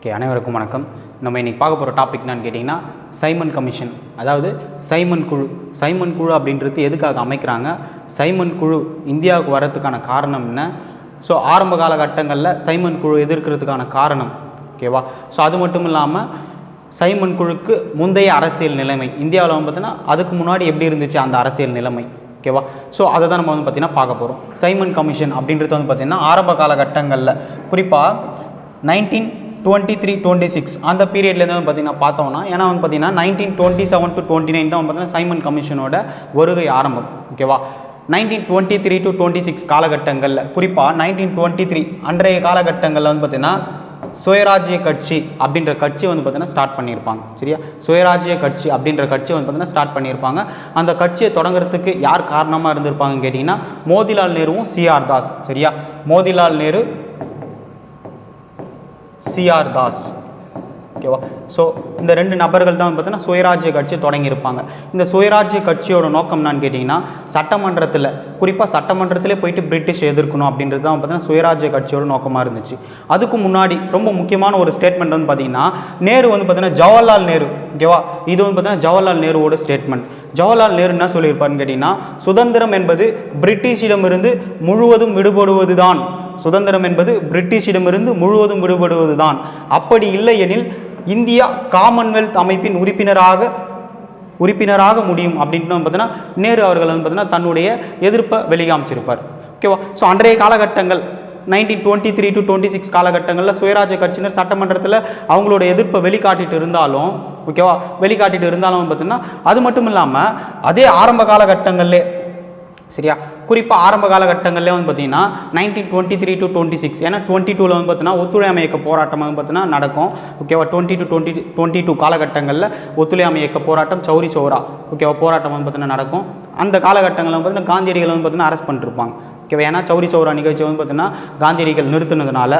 Okay அனைவருக்கும் வணக்கம். நம்ம இன்றைக்கி பார்க்க போகிற டாபிக் என்னன்னு கேட்டிங்கன்னா சைமன் கமிஷன் அதாவது சைமன் குழு. சைமன் குழு அப்படின்றது எதுக்காக அமைக்கிறாங்க? சைமன் குழு இந்தியாவுக்கு வரதுக்கான காரணம் என்ன? ஸோ ஆரம்ப காலகட்டங்களில் சைமன் குழு எதிர்க்கிறதுக்கான காரணம் ஓகேவா ஸோ அது மட்டும் இல்லாமல் சைமன் குழுக்கு முந்தைய அரசியல் நிலைமை. இந்தியாவில் வந்து பார்த்தீங்கன்னா அதுக்கு முன்னாடி எப்படி இருந்துச்சு அந்த அரசியல் நிலைமை ஓகேவா ஸோ அதை தான் நம்ம வந்து பார்த்திங்கன்னா பார்க்க போகிறோம் சைமன் கமிஷன் அப்படின்றது வந்து பார்த்திங்கன்னா ஆரம்ப காலகட்டங்களில். குறிப்பாக nineteen twenty three twenty six அந்த பீரியட்லேருந்து வந்து பார்த்திங்கன்னா பார்த்தோம்னா ஏன்னா வந்து பார்த்திங்கன்னா nineteen twenty seven to twenty nine தான் வந்து பார்த்திங்கன்னா சைமன் கமிஷனோட வருகை ஆரம்பம். ஓகேவா nineteen twenty three to twenty six காலகட்டங்களில் குறிப்பாக நைன்டீன் டுவெண்ட்டி த்ரீ அன்றைய காலகட்டங்களில் வந்து பார்த்திங்கன்னா சுயராஜ்ய கட்சி அப்படின்ற கட்சி வந்து பார்த்தீங்கன்னா ஸ்டார்ட் பண்ணியிருப்பாங்க. சரியா? சுயராஜ்ய கட்சி அப்படின்ற கட்சி வந்து பார்த்தீங்கன்னா ஸ்டார்ட் பண்ணியிருப்பாங்க. அந்த கட்சியை தொடங்குறதுக்கு யார் காரணமாக இருந்திருப்பாங்கன்னு கேட்டிங்கன்னா மோதிலால் நேருவும் சிஆர் தாஸ். சரியா? மோதிலால் நேரு சிஆர் தாஸ் ஓகேவா ஸோ இந்த ரெண்டு நபர்கள் தான் பார்த்தீங்கன்னா சுயராஜ்ய கட்சி தொடங்கியிருப்பாங்க. இந்த சுயராஜ்ய கட்சியோட நோக்கம் என்னன்னு கேட்டிங்கன்னா சட்டமன்றத்தில் குறிப்பாக சட்டமன்றத்திலே போயிட்டு பிரிட்டிஷ் எதிர்க்கணும் அப்படின்றது தான் பார்த்தீங்கன்னா சுயராஜ்ய கட்சியோட நோக்கமாக இருந்துச்சு. அதுக்கு முன்னாடி ரொம்ப முக்கியமான ஒரு ஸ்டேட்மெண்ட் வந்து பார்த்தீங்கன்னா நேரு வந்து பார்த்தீங்கன்னா ஜவஹர்லால் நேரு. ஓகேவா இது வந்து பார்த்தீங்கன்னா ஜவஹர்லால் நேருவோட ஸ்டேட்மெண்ட் ஜவஹர்லால் நேரு என்ன சொல்லியிருப்பாருன்னு கேட்டிங்கன்னா சுதந்திரம் என்பது பிரிட்டிஷிடமிருந்து முழுவதும் விடுபடுவது தான் சுதந்திரம் என்பது பிரிட்டிஷிடமிருந்து முழுவதும் விடுபடுவது தான் அப்படி இல்லையெனில் இந்தியா காமன்வெல்த் அமைப்பின் உறுப்பினராக உறுப்பினராக முடியும் அப்படின்னு பார்த்தீங்கன்னா நேரு அவர்கள் வந்து பார்த்தீங்கன்னா தன்னுடைய எதிர்ப்பை வெளிக்காமிச்சிருப்பார் ஓகேவா? ஸோ அன்றைய காலகட்டங்கள் nineteen twenty three to twenty six காலகட்டங்களில் சுயராஜ்ய கட்சியினர் சட்டமன்றத்தில் அவங்களோட எதிர்ப்பை வெளிக்காட்டிட்டு இருந்தாலும் ஓகேவா? வெளிக்காட்டிட்டு இருந்தாலும் பார்த்தீங்கன்னா அது மட்டும் இல்லாமல் அதே ஆரம்ப காலகட்டங்கள்லே சரியா? குறிப்பாக ஆரம்ப காலகட்டங்கள்லேயே வந்து பார்த்தீங்கன்னா nineteen twenty three to twenty six ஏன்னா டுவெண்ட்டி டூவில் வந்து பார்த்தீங்கன்னா ஒத்துழையாமை இயக்க போராட்டம் வந்து பார்த்தீங்கன்னா நடக்கும். ஓகேவா twenty to twenty twenty two காலகட்டங்களில் ஒத்துழையாமை இயக்க போராட்டம் சௌரி சௌரா. ஓகேவா போராட்டம் வந்து பார்த்தீங்கன்னா நடக்கும். அந்த காலகட்டங்களில் வந்து பார்த்தீங்கன்னா காந்தியடிகள் வந்து பார்த்தீங்கன்னா அரெஸ்ட் பண்ணிருப்பாங்க. ஓகேவா ஏன்னா சௌரி சௌரா நிகழ்ச்சி வந்து பார்த்தீங்கன்னா காந்தியடிகள் நிறுத்தினதுனால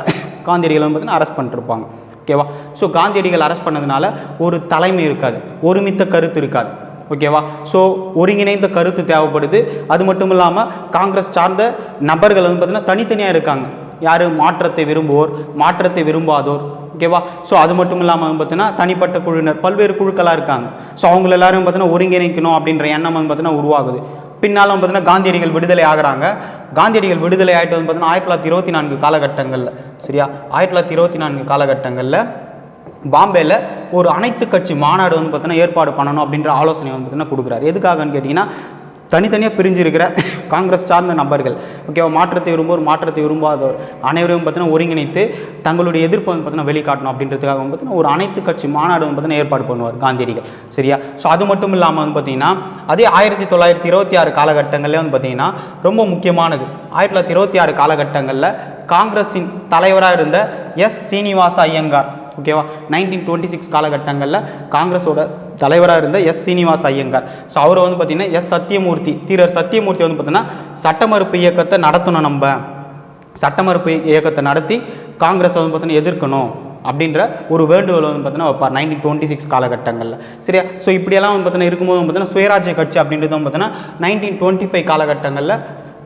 காந்தியடிகள் வந்து பார்த்தீங்கன்னா அரெஸ்ட் பண்ணிருப்பாங்க. ஓகேவா ஸோ காந்தியடிகள் அரெஸ்ட் பண்ணதுனால ஒரு தலைமை இருக்காது. ஒருமித்த கருத்து இருக்காது. ஓகேவா? ஸோ ஒருங்கிணைந்த கருத்து தேவைப்படுது. அது மட்டும் இல்லாமல் காங்கிரஸ் சார்ந்த நபர்கள் வந்து பார்த்திங்கன்னா தனித்தனியாக இருக்காங்க. யார்? மாற்றத்தை விரும்புவோர் மாற்றத்தை விரும்பாதோர். ஓகேவா? ஸோ அது மட்டும் இல்லாமல் வந்து பார்த்தீங்கன்னா தனிப்பட்ட குழுவினர் பல்வேறு குழுக்களாக இருக்காங்க. ஸோ அவங்க எல்லாரும் பார்த்தீங்கன்னா ஒருங்கிணைக்கணும் அப்படின்ற எண்ணம் வந்து பார்த்தீங்கன்னா உருவாகுது. பின்னாலும் பார்த்தீங்கன்னா காந்தியடிகள் விடுதலை ஆகுறாங்க. காந்தியடிகள் விடுதலை ஆகிட்டு வந்து பார்த்தீங்கன்னா ஆயிரத்தி தொள்ளாயிரத்தி இருபத்தி நான்கு காலகட்டங்களில். சரியா? ஆயிரத்தி தொள்ளாயிரத்தி இருபத்தி நான்கு காலகட்டங்களில் பாம்பேயில் ஒரு அனைத்து கட்சி மாநாடு வந்து பார்த்தீங்கன்னா ஏற்பாடு பண்ணணும் அப்படின்ற ஆலோசனை வந்து பார்த்தீங்கன்னா கொடுக்குறாரு. எதுக்காகன்னு கேட்டிங்கன்னா தனித்தனியாக பிரிஞ்சிருக்கிற காங்கிரஸ் சார்ந்த நபர்கள். ஓகேவா? மாற்றத்தை விரும்புவோர் மாற்றத்தை விரும்பாதவர் அனைவரையும் பார்த்தீங்கன்னா ஒருங்கிணைத்து தங்களுடைய எதிர்ப்பு வந்து பார்த்தீங்கன்னா வெளிக்காட்டணும் அப்படின்றதுக்காக வந்து பார்த்தீங்கன்னா ஒரு அனைத்து கட்சி மாநாடு வந்து பார்த்தீங்கன்னா ஏற்பாடு பண்ணுவார் காந்தியடிகள். சரியா? ஸோ அது மட்டும் இல்லாமல் வந்து பார்த்தீங்கன்னா அதே ஆயிரத்தி தொள்ளாயிரத்தி இருபத்தி ஆறு காலகட்டங்களில் வந்து பார்த்தீங்கன்னா ரொம்ப முக்கியமானது. ஆயிரத்தி தொள்ளாயிரத்தி இருபத்தி ஆறு காலகட்டங்களில் காங்கிரஸின் தலைவராக இருந்த எஸ். சீனிவாச ஐயங்கார். ஓகேவா நைன்டீன் டுவெண்ட்டி சிக்ஸ் காலகட்டங்களில் காங்கிரஸோட தலைவராக இருந்த எஸ் சீனிவாஸ் ஐயங்கார். ஸோ அவரை வந்து பார்த்திங்கன்னா எஸ் சத்தியமூர்த்தி தீரர் சத்தியமூர்த்தி வந்து பார்த்திங்கன்னா சட்டமறுப்பு இயக்கத்தை நடத்தணும் நம்ம. சட்டமறுப்பு இயக்கத்தை நடத்தி காங்கிரஸ் வந்து பார்த்தீங்கன்னா எதிர்க்கணும் அப்படின்ற ஒரு வேண்டுகோள் வந்து பார்த்தீங்கன்னா வைப்பார் நைன்டீன் டுவெண்ட்டி சிக்ஸ் காலகட்டங்களில். சரியா? ஸோ இப்படியெல்லாம் வந்து பார்த்தீங்கன்னா இருக்கும்போது வந்து பார்த்தீங்கன்னா சுயராஜ்ய கட்சி அப்படின்றது வந்து பார்த்தீங்கன்னா நைன்டீன் டுவெண்ட்டி ஃபைவ் காலகட்டங்களில்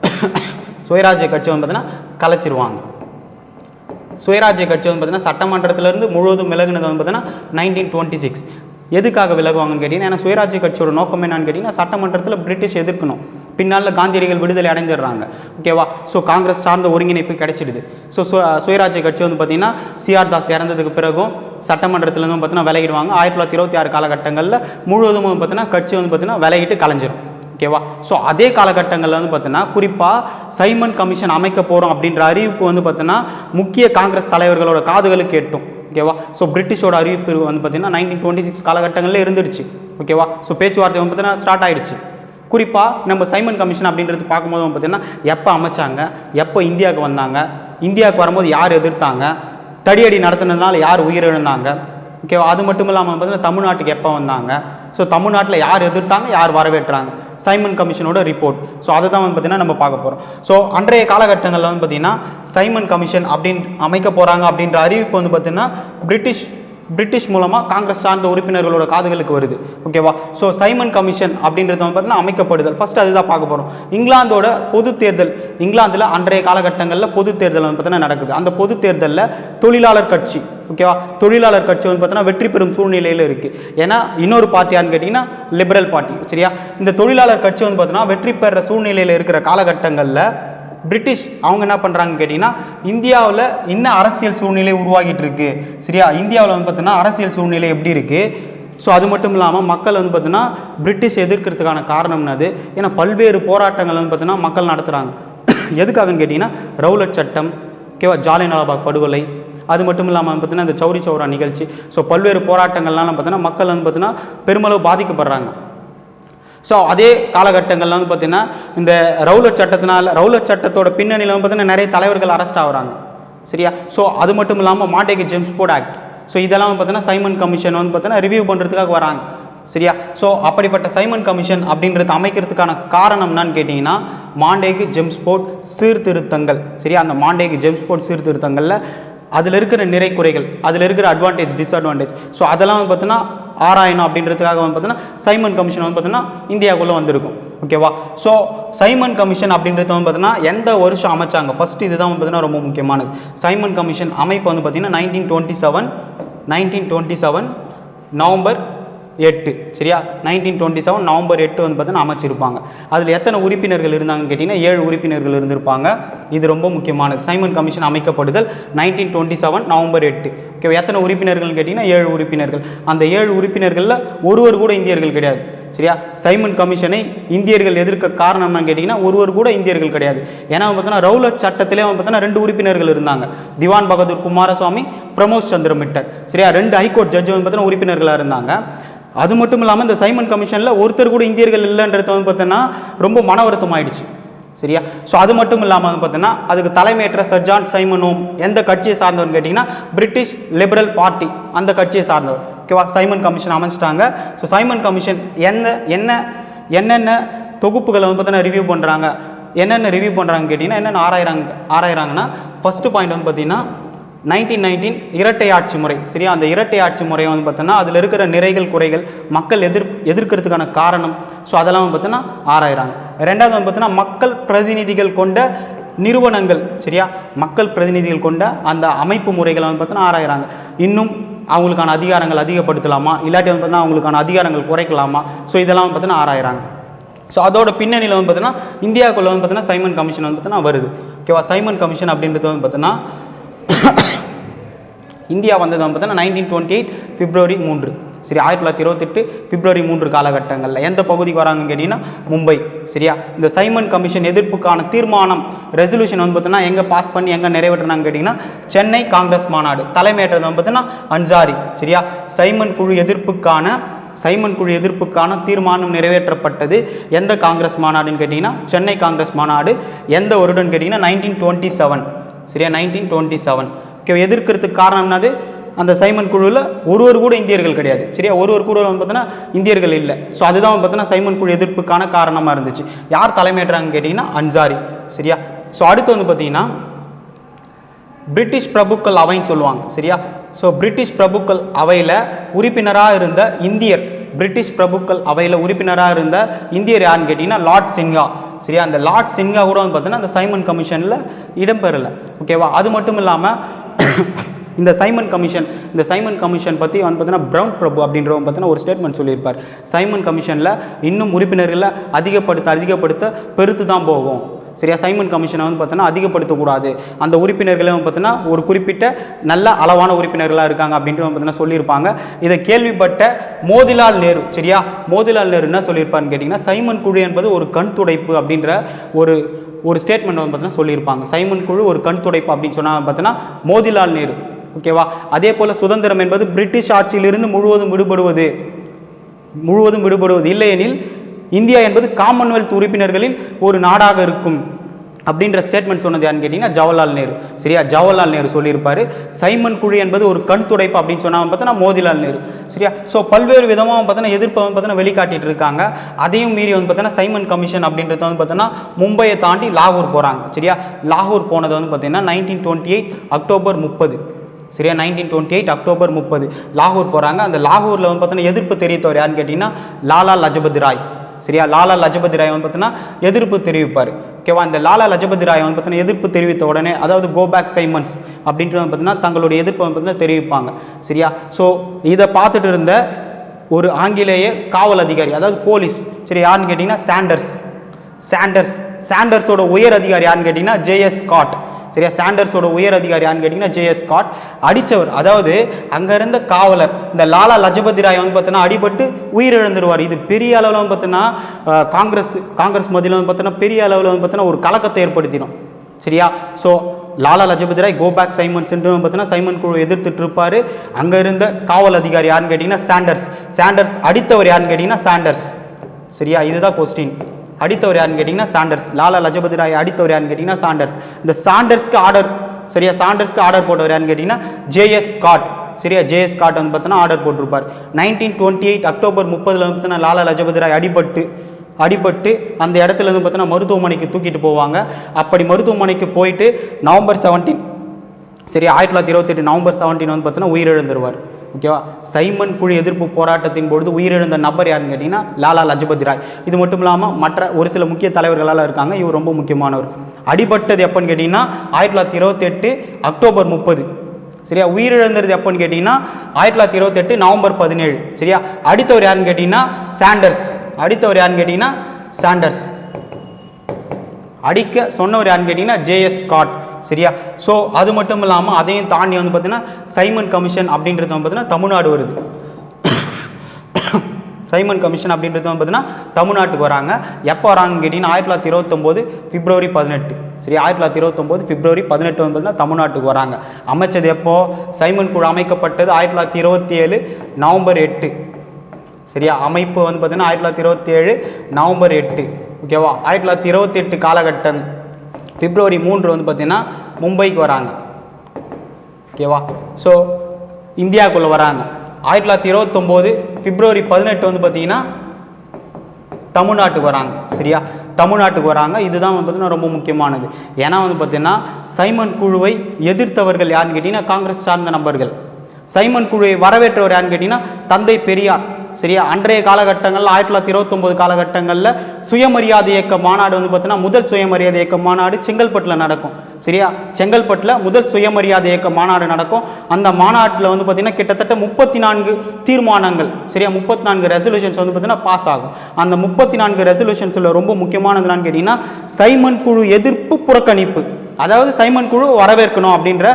சுயராஜ்ய கட்சி வந்து பார்த்தீங்கன்னா கலைச்சிருவாங்க. சுயராஜ்ய கட்சி வந்து பார்த்தீங்கன்னா சட்டமன்றத்திலிருந்து முழுவதும் விலகுனது வந்து பார்த்தீங்கன்னா நைன்டீன் டுவெண்ட்டி சிக்ஸ் எதுக்காக விலகுவாங்கன்னு கேட்டிங்கன்னா ஏன்னா சுயராஜ்ய கட்சியோட நோக்கம் என்னன்னு கேட்டிங்கன்னா சட்டமன்றத்தில் பிரிட்டிஷ் எதிர்க்கணும். பின்னால் காந்தியடிகள் விடுதலை அடைஞ்சிடுறாங்க. ஓகேவா ஸோ காங்கிரஸ் சார்ந்த ஒருங்கிணைப்பு கிடைச்சிடுது. ஸோ சுயராஜ்ய கட்சி வந்து பார்த்திங்கன்னா சிஆர் தாஸ் இறந்ததுக்கு பிறகும் சட்டமன்றத்திலேருந்து பார்த்தீங்கன்னா விலகிடுவாங்க. ஆயிரத்தி தொள்ளாயிரத்தி இருபத்தி ஆறு காலகட்டங்களில் முழுவதும் வந்து பார்த்தீங்கன்னா கட்சி வந்து பார்த்திங்கன்னா விலகிட்டு கலைஞ்சிரும். ஓகேவா? ஸோ அதே காலகட்டங்களில் வந்து பார்த்தீங்கன்னா குறிப்பாக சைமன் கமிஷன் அமைக்க போகிறோம் அப்படின்ற அறிவிப்பு வந்து பார்த்தீங்கன்னா முக்கிய காங்கிரஸ் தலைவர்களோட காதுகளுக்கு எட்டும் ஓகேவா? ஸோ பிரிட்டிஷோட அறிவிப்பு வந்து பார்த்தீங்கன்னா நைன்டீன் டுவெண்ட்டி சிக்ஸ் காலகட்டங்களில் இருந்துருச்சு ஓகேவா? ஸோ பேச்சுவார்த்தை வந்து பார்த்தீங்கன்னா ஸ்டார்ட் ஆயிடுச்சு. குறிப்பாக நம்ம சைமன் கமிஷன் அப்படின்றது பார்க்கும்போது வந்து பார்த்தீங்கன்னா எப்போ அமைச்சாங்க? எப்போ இந்தியாவுக்கு வந்தாங்க? இந்தியாவுக்கு வரும்போது யார் எதிர்த்தாங்க? தடியடி நடத்தினதுனால யார் உயிரிழந்தாங்க? ஓகேவா? அது மட்டும் இல்லாமல் பார்த்தீங்கன்னா தமிழ்நாட்டுக்கு எப்போ வந்தாங்க? ஸோ தமிழ்நாட்டில் யார் எதிர்த்தாங்க? யார் வரவேற்றாங்க? சைமன் கமிஷனோட ரிப்போர்ட் ஸோ அதை தான் வந்து பார்த்தீங்கன்னா நம்ம பார்க்க போகிறோம் ஸோ அன்றைய காலகட்டங்களில் வந்து பார்த்திங்கன்னா சைமன் கமிஷன் அப்படின் அமைக்க போகிறாங்க அப்படின்ற அறிவிப்பு வந்து பார்த்தீங்கன்னா பிரிட்டிஷ் பிரிட்டிஷ் மூலமாக காங்கிரஸ் சார்ந்த உறுப்பினர்களோட காதுகளுக்கு வருது. ஓகேவா ஸோ சைமன் கமிஷன் அப்படின்றது வந்து பார்த்தீங்கன்னா அமைக்கப்படுதல். ஃபர்ஸ்ட் அதுதான் பார்க்க போகிறோம் இங்கிலாந்தோட பொது தேர்தல் இங்கிலாந்தில் அன்றைய காலகட்டங்களில் பொது தேர்தல் வந்து பார்த்தீங்கன்னா நடக்குது. அந்த பொது தேர்தலில் தொழிலாளர் கட்சி ஓகேவா தொழிலாளர் கட்சி வந்து பார்த்தீங்கன்னா வெற்றி பெறும் சூழ்நிலையில் இருக்குது ஏன்னா இன்னொரு பார்ட்டியான்னு கேட்டிங்கன்னா லிபரல் பார்ட்டி சரியா? இந்த தொழிலாளர் கட்சி வந்து பார்த்தீங்கன்னா வெற்றி பெற சூழ்நிலையில் இருக்கிற காலகட்டங்களில் பிரிட்டிஷ் அவங்க என்ன பண்ணுறாங்கன்னு கேட்டிங்கன்னா இந்தியாவில் இன்னும் அரசியல் சூழ்நிலை உருவாகிட்டு இருக்கு? சரியா? இந்தியாவில் வந்து பார்த்தீங்கன்னா அரசியல் சூழ்நிலை எப்படி இருக்குது ஸோ அது மட்டும் இல்லாமல் மக்கள் வந்து பார்த்தீங்கன்னா பிரிட்டிஷ் எதிர்க்கிறதுக்கான காரணம் என்னது? ஏன்னா பல்வேறு போராட்டங்கள் வந்து பார்த்தீங்கன்னா மக்கள் நடத்துகிறாங்க எதுக்காகன்னு கேட்டிங்கன்னா ரவுலட் சட்டம் ஓகேவா நலபாக் படுகொலை. அது மட்டும் இல்லாமல் பார்த்தீங்கன்னா இந்த சௌரி சௌரா நிகழ்ச்சி. ஸோ பல்வேறு போராட்டங்கள்லாம் பார்த்தீங்கன்னா மக்கள் வந்து பார்த்தீங்கன்னா பெருமளவு பாதிக்கப்படுறாங்க. ஸோ அதே காலகட்டங்கள்லாம் வந்து பார்த்திங்கன்னா இந்த ரவுலட் சட்டத்தினால் ரவுலட் சட்டத்தோட பின்னணியில் வந்து பார்த்திங்கன்னா நிறைய தலைவர்கள் அரெஸ்ட் ஆகிறாங்க. சரியா? ஸோ அது மட்டும் இல்லாமல் Montagu Chelmsford act. So இதெல்லாம் வந்து பார்த்தீங்கன்னா சைமன் கமிஷன் வந்து பார்த்தீங்கன்னா ரிவ்யூ பண்ணுறதுக்காக வராங்க. சரியா? ஸோ அப்படிப்பட்ட சைமன் கமிஷன் அப்படின்றது அமைக்கிறதுக்கான காரணம் என்னன்னு கேட்டிங்கன்னா மாண்டேக்கு ஜெம்ஸ்போர்ட் சீர்திருத்தங்கள். சரியா? அந்த மாண்டேக்கு ஜெம்ஸ்போர்ட் சீர்திருத்தங்களில் அதில் இருக்கிற நிறை குறைகள் அதில் இருக்கிற அட்வான்டேஜ் டிஸ்அட்வான்டேஜ் ஸோ அதெல்லாம் வந்து பார்த்தீங்கன்னா ஆராயணும் அப்படின்றதுக்காக வந்து பார்த்தீங்கன்னா சைமன் கமிஷன் வந்து பார்த்தீங்கன்னா இந்தியாவுக்குள்ளே வந்திருக்கும். ஓகேவா ஸோ சைமன் கமிஷன் அப்படின்றது வந்து பார்த்தீங்கன்னா எந்த வருஷம் அமைச்சாங்க? ஃபஸ்ட் இதுதான் வந்து பார்த்தீங்கன்னா ரொம்ப முக்கியமானது. சைமன் கமிஷன் அமைப்பு வந்து பார்த்தீங்கன்னா nineteen twenty seven nineteen twenty seven November எட்டு சரியா? நைன்டீன் டுவெண்ட்டி செவன் நவம்பர் எட்டு வந்து பார்த்தீங்கன்னா அமைச்சிருப்பாங்க. அதில் எத்தனை உறுப்பினர்கள் இருந்தாங்கன்னு கேட்டிங்கன்னா ஏழு உறுப்பினர்கள் இருந்திருப்பாங்க. இது ரொம்ப முக்கியமானது. சைமன் கமிஷன் அமைக்கப்படுதல் நைன்டீன் டுவெண்ட்டி செவன் நவம்பர் எட்டு. ஓகே எத்தனை உறுப்பினர்கள்னு கேட்டிங்கன்னா ஏழு உறுப்பினர்கள். அந்த ஏழு உறுப்பினர்களில் ஒருவர் கூட இந்தியர்கள் கிடையாது சரியா? சைமன் கமிஷனை இந்தியர்கள் எதிர்க்க காரணம் என்னன்னு கேட்டிங்கன்னா ஒருவர் கூட இந்தியர்கள் கிடையாது. ஏன்னா அவன் பார்த்தீங்கன்னா ரவுலட் சட்டத்திலே வந்து பார்த்தீங்கன்னா ரெண்டு உறுப்பினர்கள் இருந்தாங்க. திவான் பகதூர் குமாரசுவாமி பிரமோஷ் சந்திர மிட்டர் சரியா? ரெண்டு ஹைகோர்ட் ஜட்ஜ் வந்து பார்த்தீங்கன்னா உறுப்பினர்களாக இருந்தாங்க. அது மட்டும் இல்லாமல் இந்த சைமன் கமிஷனில் ஒருத்தர் கூட இந்தியர்கள் இல்லைன்றது வந்து பார்த்தோன்னா ரொம்ப மன வருத்தம் ஆயிடுச்சு. சரியா? ஸோ அது மட்டும் இல்லாமல் வந்து பார்த்தோன்னா அதுக்கு தலைமையேற்ற சர் ஜான் சைமனும் எந்த கட்சியை சார்ந்தவர்னு கேட்டிங்கன்னா பிரிட்டிஷ் லிபரல் பார்ட்டி அந்த கட்சியை சார்ந்தவர். ஓகேவா? சைமன் கமிஷன் அமைச்சிட்டாங்க. ஸோ சைமன் கமிஷன் என்ன என்ன என்னென்ன தொகுப்புகளை வந்து பார்த்தீங்கன்னா ரிவ்யூ பண்ணுறாங்க என்னென்ன ரிவ்யூ பண்ணுறாங்க கேட்டிங்கன்னா என்னென்ன ஆராயிறாங்க ஆராயிறாங்கன்னா ஃபஸ்ட்டு பாயிண்ட் வந்து பார்த்திங்கன்னா நைன்டீன் நைன்டீன் இரட்டை ஆட்சி முறை சரியா அந்த இரட்டை ஆட்சி முறை வந்து பார்த்தோன்னா அதில் இருக்கிற நிறைகள் குறைகள் மக்கள் எதிர் எதிர்க்கிறதுக்கான காரணம் ஸோ அதெல்லாம் வந்து பார்த்தோன்னா ஆராயிறாங்க ரெண்டாவது வந்து பார்த்தோன்னா மக்கள் பிரதிநிதிகள் கொண்ட நிறுவனங்கள் சரியா மக்கள் பிரதிநிதிகள் கொண்ட அந்த அமைப்பு முறைகளை வந்து பார்த்தோன்னா ஆராயிறாங்க இன்னும் அவங்களுக்கான அதிகாரங்கள் அதிகப்படுத்தலாமா இல்லாட்டி வந்து பார்த்தோன்னா அவங்களுக்கான அதிகாரங்கள் குறைக்கலாமா ஸோ இதெல்லாம் வந்து பார்த்தோன்னா ஆராயிறாங்க ஸோ அதோட பின்னணியில் வந்து பார்த்தீங்கன்னா இந்தியாவுக்குள்ள வந்து பார்த்தீங்கன்னா சைமன் கமிஷன் வந்து பார்த்தீங்கன்னா வருது ஓகேவா சைமன் கமிஷன் அப்படின்றது வந்து பார்த்தீங்கன்னா இந்தியா வந்தது வந்து பார்த்தீங்கன்னா நைன்டீன் டுவெண்ட்டி எயிட் பிப்ரவரி மூன்று. சரி ஆயிரத்தி தொள்ளாயிரத்தி இருபத்தெட்டு பிப்ரவரி மூன்று காலகட்டங்களில். எந்த பகுதிக்கு வராங்கன்னு கேட்டிங்கன்னா மும்பை. சரியா? இந்த சைமன் கமிஷன் எதிர்ப்புக்கான தீர்மானம் ரெசல்யூஷன் வந்து பார்த்தீங்கன்னா எங்கே பாஸ் பண்ணி எங்கே நிறைவேற்றினாங்க கேட்டிங்கன்னா சென்னை காங்கிரஸ் மாநாடு. தலைமையேற்றது வந்து பார்த்தீங்கன்னா அன்சாரி. சரியா? சைமன் குழு எதிர்ப்புக்கான சைமன் குழு எதிர்ப்புக்கான தீர்மானம் நிறைவேற்றப்பட்டது எந்த காங்கிரஸ் மாநாடுன்னு கேட்டிங்கன்னா சென்னை காங்கிரஸ் மாநாடு. எந்த வருடம்னு கேட்டிங்கன்னா நைன்டீன் டுவெண்ட்டி செவன் சரியா? நைன்டீன் டுவெண்ட்டி செவன் ஓகே எதிர்க்கிறதுக்கு காரணம் என்னது? அந்த சைமன் குழுவில் ஒரு ஒரு கூட இந்தியர்கள் கிடையாது. சரியா? ஒரு ஒரு கூட வந்து பார்த்தீங்கன்னா இந்தியர்கள் இல்லை. ஸோ அதுதான் பார்த்தீங்கன்னா சைமன் குழு எதிர்ப்புக்கான காரணமாக இருந்துச்சு. யார் தலைமையேற்றாங்கன்னு கேட்டிங்கன்னா அன்சாரி. சரியா? ஸோ அடுத்து வந்து பார்த்தீங்கன்னா பிரிட்டிஷ் பிரபுக்கள் அவைன்னு சொல்லுவாங்க. சரியா? ஸோ பிரிட்டிஷ் பிரபுக்கள் அவையில் உறுப்பினராக இருந்த இந்தியர் பிரிட்டிஷ் பிரபுக்கள் அவையில் உறுப்பினராக இருந்த இந்தியர் யாருன்னு கேட்டிங்கன்னா லார்ட் சின்ஹா. சரியா? அந்த லார்ட் சின்ஹா கூட வந்து பார்த்தீங்கன்னா அந்த சைமன் கமிஷனில் இடம்பெறலை. ஓகேவா? அது மட்டும் இல்லாமல் இந்த சைமன் கமிஷன் இந்த சைமன் கமிஷன் பற்றி வந்து பார்த்தீங்கன்னா பிரவுன் பிரபு அப்படின்றவங்க பார்த்தீங்கன்னா ஒரு ஸ்டேட்மெண்ட் சொல்லியிருப்பார். சைமன் கமிஷனில் இன்னும் உறுப்பினர்களை அதிகப்படுத்த அதிகப்படுத்த பெருத்து தான் போகும். சரியா சைமன் கமிஷனை வந்து பார்த்தோன்னா அதிகப்படுத்தக்கூடாது. அந்த உறுப்பினர்களும் வந்து பார்த்தோன்னா ஒரு குறிப்பிட்ட நல்ல அளவான உறுப்பினர்களாக இருக்காங்க அப்படின்ட்டு வந்து பார்த்தீங்கன்னா சொல்லியிருப்பாங்க. இதை கேள்விப்பட்ட மோதிலால் நேரு சரியா? மோதிலால் நேரு என்ன சொல்லியிருப்பாருன்னு கேட்டிங்கன்னா சைமன் குழு என்பது ஒரு கண் துடைப்பு அப்படின்ற ஒரு ஒரு ஸ்டேட்மெண்ட் வந்து பார்த்தீங்கன்னா சொல்லியிருப்பாங்க. சைமன் குழு ஒரு கண் துடைப்பு அப்படின்னு சொன்னால் பார்த்தீங்கன்னா மோதிலால் நேரு ஓகேவா அதே போல் சுதந்திரம் என்பது பிரிட்டிஷ் ஆட்சியிலிருந்து முழுவதும் விடுபடுவது முழுவதும் விடுபடுவது இல்லையெனில் இந்தியா என்பது காமன்வெல்த் உறுப்பினர்களின் ஒரு நாடாக இருக்கும் அப்படின்ற ஸ்டேட்மெண்ட் சொன்னது யாருன்னு கேட்டிங்கன்னா ஜவஹர்லால் நேரு. சரியா? ஜவஹர்லால் நேரு சொல்லியிருப்பார். சைமன் குழு என்பது ஒரு கண் துடைப்பு அப்படின்னு சொன்னால் பார்த்தோன்னா மோதிலால் நேரு. சரியா? ஸோ பல்வேறு விதமாக பார்த்தோன்னா எதிர்ப்பை வந்து பார்த்தோன்னா வெளிக்காட்டிட்டு இருக்காங்க. அதையும் மீறி வந்து பார்த்தோன்னா சைமன் கமிஷன் அப்படின்றது வந்து பார்த்தோன்னா மும்பையை தாண்டி லாகூர் போகிறாங்க சரியா? லாகூர் போனது வந்து பார்த்தீங்கன்னா நைன்டீன் டுவெண்ட்டி எயிட் அக்டோபர் முப்பது. சரியா? நைன்டீன் டுவெண்ட்டி எயிட் அக்டோபர் முப்பது. லாகூர் போகிறாங்க அந்த லாகூரில் வந்து பார்த்தோன்னா எதிர்ப்பு தெரிவித்தவர் யாருன்னு கேட்டிங்கன்னா லாலா லஜபதி ராய். சரியா? லாலா லஜபதி ராய் வந்து பார்த்தீங்கன்னா எதிர்ப்பு தெரிவிப்பார். ஓகேவா? இந்த லாலா லஜபதி ராய் வந்து பார்த்தீங்கன்னா எதிர்ப்பு தெரிவித்த உடனே அதாவது கோ பேக் சைமன்ஸ் அப்படின்ட்டு வந்து பார்த்தீங்கன்னா தங்களுடைய எதிர்ப்பை வந்து பார்த்தீங்கன்னா தெரிவிப்பாங்க. சரியா? ஸோ இதை பார்த்துட்டு இருந்த ஒரு ஆங்கிலேய காவல் அதிகாரி அதாவது போலீஸ் சரி யாருன்னு கேட்டிங்கன்னா சாண்டர்ஸ். சாண்டர்ஸ். சாண்டர்ஸோட உயர் அதிகாரி யாருன்னு கேட்டிங்கன்னா ஜேஎஸ் ஸ்காட் சரியா? சாண்டர்ஸோட உயர் அதிகாரி யாருன்னு கேட்டிங்கன்னா ஜேஎஸ் ஸ்காட் அடித்தவர் அதாவது அங்கே இருந்த காவலர். இந்த லாலா லஜபதி ராய் வந்து பார்த்தோன்னா அடிபட்டு உயிரிழந்துருவார். இது பெரிய அளவில் வந்து பார்த்தோன்னா காங்கிரஸ் காங்கிரஸ் மதியில் வந்து பார்த்தோன்னா பெரிய அளவில் வந்து பார்த்தோன்னா ஒரு கலக்கத்தை ஏற்படுத்திடும். சரியா? So Lala Lajpat Rai go back Simons பார்த்தீங்கன்னா சைமன் குழு எதிர்த்துட்டு இருப்பார். அங்கே இருந்த காவல் அதிகாரி யாருன்னு கேட்டிங்கன்னா சாண்டர்ஸ் சாண்டர்ஸ் அடித்தவர் யாருன்னு கேட்டிங்கன்னா சாண்டர்ஸ் சரியா? இதுதான் கொஸ்டின் அடித்தவர் யாருன்னு கேட்டிங்கன்னா சாண்டர்ஸ். லாலா லஜபதி ராய் அடித்தவர் யாருன்னு கேட்டிங்கன்னா சாண்டர்ஸ். இந்த சாண்டர்ஸ்க்கு ஆர்டர் சரியா சாண்டர்ஸ்க்கு ஆர்டர் போட்டவர் யாருன்னு கேட்டிங்கன்னா ஜேஎஸ் காட். சரியா ஜேஎஸ் காட் வந்து பார்த்தோன்னா ஆர்டர் போட்டிருப்பார். நைன்டீன் டுவெண்ட்டி எயிட் அக்டோபர் முப்பதில் வந்து பார்த்தீங்கன்னா லாலா லஜபதி ராய் அடிபட்டு அடிபட்டு அந்த இடத்துல இருந்து பார்த்தோன்னா மருத்துவமனைக்கு தூக்கிட்டு போவாங்க. அப்படி மருத்துவமனைக்கு போயிட்டு நவம்பர் செவன்டீன் சரி ஆயிரத்தி தொள்ளாயிரத்தி இருபத்தெட்டு நவம்பர் செவன்டீன் வந்து பார்த்தோன்னா உயிரிழந்துருவார். ஓகேவா? சைமன் குழு எதிர்ப்பு போராட்டத்தின் பொழுது உயிரிழந்த நபர் யாருன்னு கேட்டிங்கன்னா லாலா லஜபதி ராய். இது மட்டும் இல்லாமல் மற்ற ஒரு சில முக்கிய தலைவர்களால் இருக்காங்க. இவர் ரொம்ப முக்கியமானவர். அடிபட்டது எப்போன்னு கேட்டிங்கன்னா ஆயிரத்தி தொள்ளாயிரத்தி இருபத்தெட்டு அக்டோபர் முப்பது. சரியா? உயிரிழந்தது எப்போன்னு கேட்டிங்கன்னா ஆயிரத்தி தொள்ளாயிரத்தி இருபத்தெட்டு நவம்பர் பதினேழு. சரியா? அடித்தவர் யாருன்னு கேட்டிங்கன்னா சாண்டர்ஸ். அடித்தவர் யாருன்னு கேட்டிங்கன்னா சாண்டர்ஸ். அடிக்க சொன்னவர் யாருன்னு கேட்டிங்கன்னா ஜேஎஸ் ஸ்காட். சரியா? ஸோ அது மட்டும் இல்லாமல் அதையும் தாண்டி வந்து பார்த்தீங்கன்னா சைமன் கமிஷன் அப்படின்றது வந்து பார்த்தீங்கன்னா தமிழ்நாடு வருது. சைமன் கமிஷன் அப்படின்றது வந்து பார்த்தீங்கன்னா தமிழ்நாட்டுக்கு வராங்க. எப்போ வராங்கன்னு கேட்டிங்கன்னா ஆயிரத்தி தொள்ளாயிரத்தி இருபத்தொம்போது பிப்ரவரி பதினெட்டு. சரி ஆயிரத்தி தொள்ளாயிரத்தி இருபத்தொம்போது பிப்ரவரி பதினெட்டு வந்து பார்த்தீங்கன்னா தமிழ்நாட்டுக்கு வராங்க. அமைச்சது எப்போ? சைமன் குழு அமைக்கப்பட்டது ஆயிரத்தி தொள்ளாயிரத்தி இருபத்தி ஏழு நவம்பர் எட்டு. சரியா? அமைப்பு வந்து பார்த்தீங்கன்னா ஆயிரத்தி தொள்ளாயிரத்தி இருபத்தி ஏழு நவம்பர் எட்டு. ஓகேவா? ஆயிரத்தி தொள்ளாயிரத்தி இருபத்தி எட்டு காலகட்டம். பிப்ரவரி மூன்று வந்து பார்த்திங்கன்னா மும்பைக்கு வராங்க. ஓகேவா ஸோ இந்தியாவுக்குள்ளே வராங்க. ஆயிரத்தி தொள்ளாயிரத்தி இருபத்தொம்போது பிப்ரவரி பதினெட்டு வந்து பார்த்தீங்கன்னா தமிழ்நாட்டுக்கு வராங்க. சரியா? தமிழ்நாட்டுக்கு வராங்க. இதுதான் வந்து பார்த்தீங்கன்னா ரொம்ப முக்கியமானது. ஏன்னா வந்து பார்த்திங்கன்னா சைமன் குழுவை எதிர்த்தவர்கள் யாருன்னு கேட்டிங்கன்னா காங்கிரஸ் சார்ந்த நபர்கள். சைமன் குழுவை வரவேற்றவர் யாருன்னு கேட்டிங்கன்னா தந்தை பெரியார். சரியா? அன்றைய காலகட்டங்களில் ஆயிரத்தி தொள்ளாயிரத்தி இருபத்தொம்போது காலகட்டங்களில் சுயமரியாதை இயக்க மாநாடு வந்து பார்த்தீங்கன்னா முதல் சுயமரியாதை இயக்க மாநாடு செங்கல்பட்டில் நடக்கும். சரியா? செங்கல்பட்டில் முதல் சுயமரியாதை இயக்க மாநாடு நடக்கும். அந்த மாநாட்டில் வந்து பார்த்திங்கன்னா கிட்டத்தட்ட முப்பத்தி நான்கு தீர்மானங்கள். சரியா? முப்பத்தி நான்கு ரெசல்யூஷன்ஸ் வந்து பார்த்தீங்கன்னா பாஸ் ஆகும். அந்த முப்பத்தி நான்கு ரெசல்யூஷன்ஸில் ரொம்ப முக்கியமானதுலான்னு கேட்டிங்கன்னா சைமன் குழு எதிர்ப்பு புறக்கணிப்பு. அதாவது சைமன் குழு வரவேற்கணும் அப்படின்ற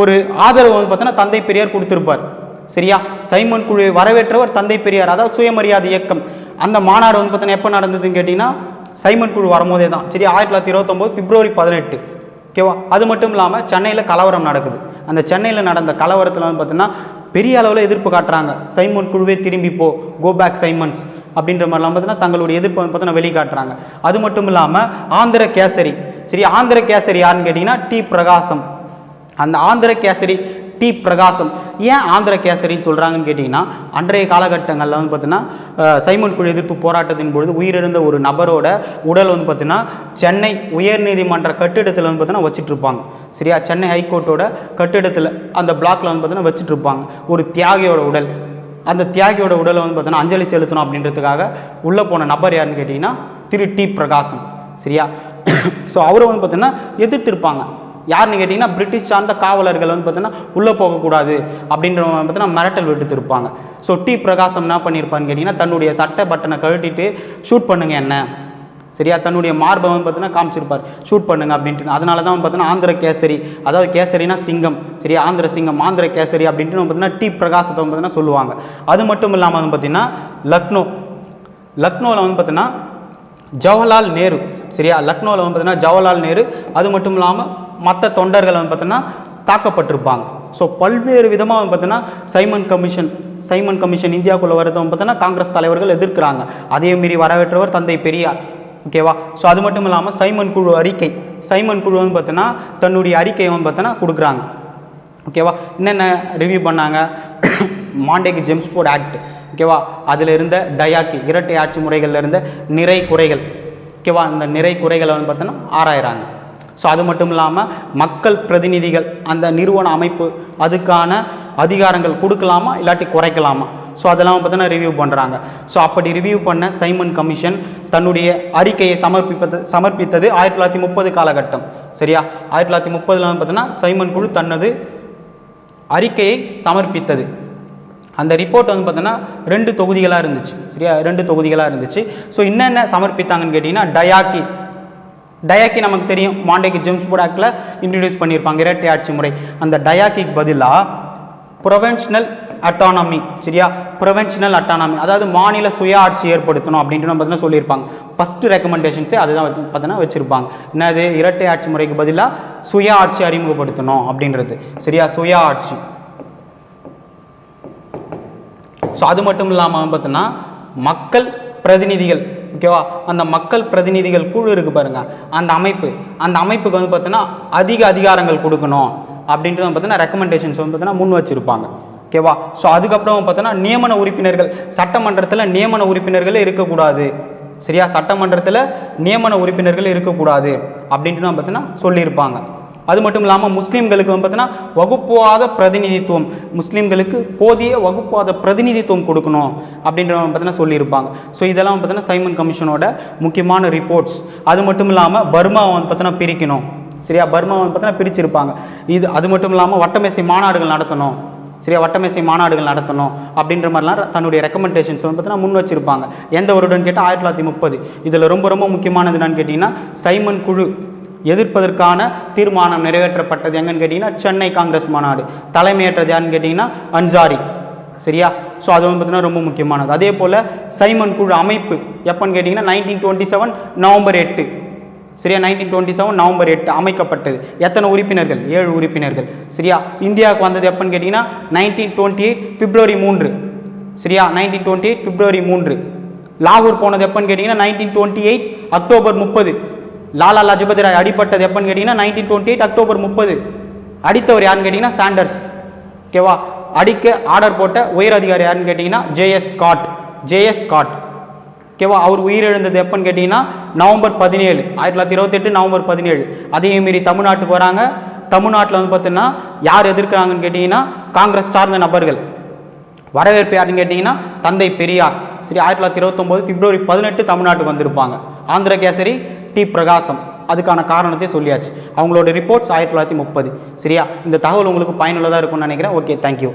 ஒரு ஆதரவு வந்து பார்த்தீங்கன்னா தந்தை பெரியார் கொடுத்துருப்பார். சரியா? சைமன் குழுவை வரவேற்றவர் தந்தை பெரியார். அதாவது சுயமரியாதை இயக்கம். அந்த மாநாடு வந்து பார்த்தீங்கன்னா எப்போ நடந்ததுன்னு கேட்டிங்கன்னா சைமன் குழு வரும்போதே தான். சரி ஆயிரத்தி தொள்ளாயிரத்தி இருபத்தொம்போது பிப்ரவரி பதினெட்டு. ஓகேவா அது மட்டும் இல்லாமல் சென்னையில் கலவரம் நடக்குது. அந்த சென்னையில் நடந்த கலவரத்தில் வந்து பார்த்தீங்கன்னா பெரிய அளவில் எதிர்ப்பு காட்டுறாங்க. சைமன் குழுவே திரும்பி போ கோ பேக் சைமன்ஸ் அப்படின்ற மாதிரிலாம் பார்த்தீங்கன்னா தங்களுடைய எதிர்ப்பு வந்து பார்த்தீங்கன்னா வெளிக்காட்டுறாங்க. அது மட்டும் இல்லாமல் ஆந்திர கேசரி. சரி ஆந்திர கேசரி யாருன்னு கேட்டிங்கன்னா டி பிரகாசம். அந்த ஆந்திர கேசரி டி பிரகாசம். ஏன் ஆந்திர கேசரின்னு சொல்கிறாங்கன்னு கேட்டிங்கன்னா அன்றைய காலகட்டங்களில் வந்து பார்த்தீங்கன்னா சைமன் குழு எதிர்ப்பு போராட்டத்தின் பொழுது உயிரிழந்த ஒரு நபரோட உடல் வந்து பார்த்தீங்கன்னா சென்னை உயர்நீதிமன்ற கட்டிடத்தில் வந்து பார்த்தீங்கன்னா வச்சுட்ருப்பாங்க சரியா? சென்னை ஹைகோர்ட்டோட கட்டிடத்தில் அந்த பிளாக்ல வந்து பார்த்தீங்கன்னா வச்சுட்ருப்பாங்க ஒரு தியாகியோட உடல். அந்த தியாகியோட உடலை வந்து பார்த்தீங்கன்னா அஞ்சலி செலுத்தணும் அப்படின்றதுக்காக உள்ளே போன நபர் யாருன்னு கேட்டிங்கன்னா திரு டி. பிரகாசம் சரியா? ஸோ அவரை வந்து பார்த்தீங்கன்னா எதிர்த்திருப்பாங்க. யாருன்னு கேட்டிங்கன்னா பிரிட்டிஷ் சார்ந்த காவலர்கள் வந்து பார்த்தீங்கன்னா உள்ளே போகக்கூடாது அப்படின்றவங்க பார்த்தீங்கன்னா மிரட்டல் விட்டுத்திருப்பாங்க ஸோ டி பிரகாசம் என்ன பண்ணியிருப்பான்னு கேட்டிங்கன்னா தன்னுடைய சட்டை பட்டனை கழட்டிட்டு ஷூட் பண்ணுங்கள் என்ன? சரியா? தன்னுடைய மார்பை வந்து பார்த்தீங்கன்னா காமிச்சிருப்பார். ஷூட் பண்ணுங்க அப்படின்ட்டு. அதனால தான் பார்த்தீங்கன்னா ஆந்திர கேசரி அதாவது கேசரினா சிங்கம். சரியா? ஆந்திர சிங்கம் ஆந்திர கேசரி அப்படின்ட்டு பார்த்தீங்கன்னா டி பிரகாசத்தை வந்து பார்த்தீங்கன்னா சொல்லுவாங்க. அது மட்டும் இல்லாமல் வந்து பார்த்தீங்கன்னா லக்னோ. லக்னோவில் வந்து பார்த்தீங்கன்னா ஜவஹர்லால் நேரு சரியா? லக்னோவில் வந்து பார்த்தீங்கன்னா ஜவஹர்லால் நேரு அது மட்டும் இல்லாமல் மற்ற தொண்டர்கள் வந்து பார்த்தீங்கன்னா தாக்கப்பட்டிருப்பாங்க. ஸோ பல்வேறு விதமாக வந்து பார்த்தீங்கன்னா சைமன் கமிஷன் சைமன் கமிஷன் இந்தியாவுக்குள்ளே வரதை வந்து பார்த்தீங்கன்னா காங்கிரஸ் தலைவர்கள் எதிர்க்கிறாங்க. அதேமாரி வரவேற்றவர் தந்தை பெரியார் ஓகேவா ஸோ அது மட்டும் இல்லாமல் சைமன் குழு அறிக்கை சைமன் குழு வந்து பார்த்தீங்கன்னா தன்னுடைய அறிக்கையை வந்து பார்த்தீங்கன்னா கொடுக்குறாங்க. ஓகேவா என்னென்ன ரிவ்யூ பண்ணாங்க? மாண்டேக்கு ஜெம்ஸ்போர்ட் ஆக்ட் ஓகேவா அதில் இருந்த டயாக்கி இரட்டை ஆட்சி முறைகளில் இருந்த நிறை குறைகள் ஓகேவா இந்த நிறை குறைகளை வந்து பார்த்தோன்னா ஆராயிறாங்க. ஸோ அது மட்டும் இல்லாமல் மக்கள் பிரதிநிதிகள் அந்த நிறுவன அமைப்பு அதுக்கான அதிகாரங்கள் கொடுக்கலாமா? இல்லாட்டி குறைக்கலாமா? ஸோ அதெல்லாம் பார்த்தோன்னா ரிவ்யூ பண்ணுறாங்க ஸோ அப்படி ரிவ்யூ பண்ண சைமன் கமிஷன் தன்னுடைய அறிக்கையை சமர்ப்பிப்பது சமர்ப்பித்தது ஆயிரத்தி தொள்ளாயிரத்தி முப்பது காலகட்டம். சரியா? ஆயிரத்தி தொள்ளாயிரத்தி முப்பதில் வந்து பார்த்தோன்னா சைமன் குழு தனது அறிக்கையை சமர்ப்பித்தது. அந்த ரிப்போர்ட் வந்து பார்த்தோன்னா ரெண்டு தொகுதிகளாக இருந்துச்சு. சரியா? ரெண்டு தொகுதிகளாக இருந்துச்சு. ஸோ என்னென்ன சமர்ப்பித்தாங்கன்னு கேட்டிங்கன்னா டயாக்கி. டயாக்கி நமக்கு தெரியும். மாண்டேக்கு ஜேம்ஸ் போர்ட் ஆக்டில் இன்ட்ரடியூஸ் பண்ணியிருப்பாங்க இரட்டை ஆட்சி முறை. அந்த டயாக்கிக்கு பதிலாக ப்ரொவென்ஷனல் அட்டானமி சரியா? ப்ரொவென்ஷனல் அட்டானமி அதாவது மாநில சுய ஆட்சி ஏற்படுத்தணும் அப்படின்ட்டு பார்த்தீங்கன்னா சொல்லியிருப்பாங்க. ஃபஸ்ட்டு ரெக்கமெண்டேஷன்ஸே அதுதான் வந்து பார்த்தீங்கன்னா வச்சுருப்பாங்க. என்னது? இரட்டை ஆட்சி முறைக்கு பதிலாக சுய ஆட்சி அறிமுகப்படுத்தணும் அப்படின்றது. சரியா? சுய ஆட்சி ஸோ அது மட்டும் இல்லாமல் பார்த்தோன்னா மக்கள் பிரதிநிதிகள் ஓகேவா அந்த மக்கள் பிரதிநிதிகள் குழு இருக்குது பாருங்க. அந்த அமைப்பு அந்த அமைப்புக்கு வந்து பார்த்தோன்னா அதிக அதிகாரங்கள் கொடுக்கணும் அப்படின்ட்டு வந்து பார்த்தோன்னா ரெக்கமெண்டேஷன்ஸ் வந்து பார்த்தோன்னா முன் வச்சிருப்பாங்க. ஓகேவா ஸோ அதுக்கப்புறம் பார்த்தோன்னா நியமன உறுப்பினர்கள் சட்டமன்றத்தில் நியமன உறுப்பினர்களே இருக்கக்கூடாது. சரியா? சட்டமன்றத்தில் நியமன உறுப்பினர்கள் இருக்கக்கூடாது அப்படின்ட்டு பார்த்தோன்னா சொல்லியிருப்பாங்க. அது மட்டும் இல்லாமல் முஸ்லீம்களுக்கு வந்து பார்த்தீங்கன்னா வகுப்புவாத பிரதிநிதித்துவம். முஸ்லீம்களுக்கு போதிய வகுப்புவாத பிரதிநிதித்துவம் கொடுக்கணும் அப்படின்றவங்க பார்த்தீங்கன்னா சொல்லியிருப்பாங்க. ஸோ இதெல்லாம் பார்த்தீங்கன்னா சைமன் கமிஷனோட முக்கியமான ரிப்போர்ட்ஸ் அது மட்டும் இல்லாமல் பர்மாவை வந்து பார்த்தீங்கன்னா பிரிக்கணும். சரியா? பர்மா வந்து பார்த்தீங்கன்னா பிரிச்சிருப்பாங்க. இது அது மட்டும் இல்லாமல் வட்டமேசை மாநாடுகள் நடத்தணும். சரியா? வட்டமேசை மாநாடுகள் நடத்தணும் அப்படின்ற மாதிரிலாம் தன்னுடைய ரெக்கமெண்டேஷன்ஸ் வந்து பார்த்தீங்கன்னா முன் வச்சிருப்பாங்க. எந்த வருடம்னு கேட்டால் ஆயிரத்தி தொள்ளாயிரத்தி முப்பது. இதில் ரொம்ப ரொம்ப முக்கியமானது என்னன்னு கேட்டிங்கன்னா சைமன் குழு. எதிர்ப்பதற்கான தீர்மானம் நிறைவேற்றப்பட்டது. எங்கன்னு கேட்டிங்கன்னா சென்னை காங்கிரஸ் மாநாடு. தலைமையேற்றது யாருன்னு கேட்டிங்கன்னா அன்சாரி. சரியா? ஸோ அது வந்து பார்த்தீங்கன்னா ரொம்ப முக்கியமானது. அதே போல் சைமன் குழு அமைப்பு. எப்போன்னு கேட்டிங்கன்னா நைன்டீன் டுவெண்ட்டி செவன் நவம்பர் எட்டு. சரியா? நைன்டீன் டுவெண்ட்டி செவன் நவம்பர் எட்டு அமைக்கப்பட்டது. எத்தனை உறுப்பினர்கள்? ஏழு உறுப்பினர்கள். சரியா? இந்தியாவுக்கு வந்தது எப்போன்னு கேட்டிங்கன்னா நைன்டீன் டுவெண்ட்டி எயிட் பிப்ரவரி மூன்று. சரியா? நைன்டீன் டுவெண்ட்டி எயிட் பிப்ரவரி மூன்று. லாகூர் போனது எப்போன்னு கேட்டிங்கன்னா நைன்டீன் டுவெண்ட்டி எயிட் அக்டோபர் முப்பது. லாலா லஜபதி ராய் அடிப்பட்டது எப்போன்னு கேட்டிங்கன்னா நைன்டீன் டுவெண்ட்டி எயிட் அக்டோபர் முப்பது. அடித்தவர் யாருன்னு கேட்டிங்கன்னா சாண்டர்ஸ். ஓகேவா? அடிக்க ஆர்டர் போட்ட உயர் அதிகாரி யாருன்னு கேட்டிங்கன்னா ஜேஎஸ் காட். JS God. ஓகேவா? அவர் உயிரிழந்தது எப்போன்னு கேட்டிங்கன்னா நவம்பர் பதினேழு. ஆயிரத்தி தொள்ளாயிரத்தி இருபத்தெட்டு நவம்பர் பதினேழு. அதையும் மீறி தமிழ்நாட்டுக்கு வராங்க. தமிழ்நாட்டில் வந்து பார்த்தீங்கன்னா யார் எதிர்க்கிறாங்கன்னு கேட்டிங்கன்னா காங்கிரஸ் சார்ந்த நபர்கள். வரவேற்பு யாருன்னு கேட்டிங்கன்னா தந்தை பெரியார். சரி ஆயிரத்தி தொள்ளாயிரத்தி இருபத்தொம்போது பிப்ரவரி பதினெட்டு தமிழ்நாட்டுக்கு வந்திருப்பாங்க. ஆந்திர கேசரி டி பிரகாசம். அதுக்கான காரணத்தை சொல்லியாச்சு. அவங்களோட ரிப்போர்ட்ஸ் ஆயிரத்தி தொள்ளாயிரத்தி முப்பது. சரியா? இந்த தகவல் உங்களுக்கு பயனுள்ளதாக இருக்கும்னு நினைக்கிறேன். Okay thank you